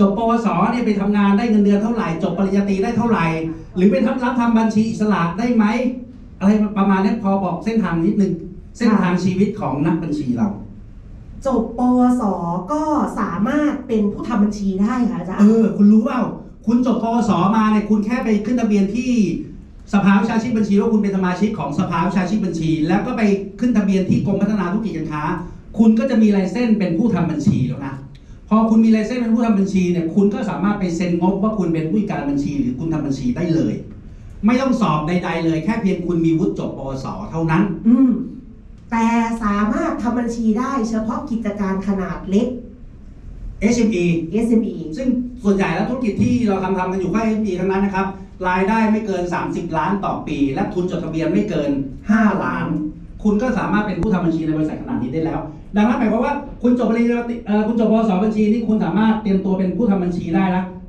จบปวสเนี่ยไปทำงานได้เงินเดือนเท่าไหร่ จบปริญญาตรีได้เท่าไหร่ หรือไปทำรับทำบัญชีอิสระได้ไหมอะไรประมาณนี้พอบอกเส้นทางนิดนึงเส้นทางชีวิตของนักบัญชีเรา จบปวสก็สามารถเป็นผู้ทำบัญชีได้ค่ะอาจารเอย์อคุณรู้เปล่าคุณจบปวสมาเนี่ยคุณแค่ไปขึ้นทะเบียนที่สภาวิชาชีพบัญชีว่าคุณเป็นสมาชิกของสภาวิชาชีพบัญชี แล้วก็ไปขึ้นทะเบียนที่กรมพัฒนาธุรกิจการค้า คุณก็จะมีลายเส้นเป็นผู้ทำบัญชีแล้วนะ พอคุณมีลายเส้นเป็นผู้ทำบัญชีเนี่ยคุณก็สามารถไปเซ็นงบว่าคุณเป็นผู้จัดการบัญชี หรือคุณทำบัญชีได้เลย ไม่ต้องสอบใด ๆ เลยแค่เพียงคุณมีวุฒิจบปวสเท่านั้น อืมแต่สามารถทำบัญชีได้เฉพาะกิจการขนาดเล็ก SME SME ซึ่งส่วนใหญ่แล้วธุรกิจที่เราทำทำกันอยู่ก็ SME ทั้งนั้นนะครับ รายได้ไม่เกิน 30 ล้านต่อปี และทุนจดทะเบียนไม่เกิน 5 ล้าน คุณก็สามารถเป็นผู้ทำบัญชีในบริษัทขนาดนี้ได้แล้ว ดังนั้นหมายความว่าคุณจบปริญญาตรีคุณจบปวสบัญชีนี่คุณสามารถเตรียมตัวเป็นผู้ทำบัญชีได้แล้ว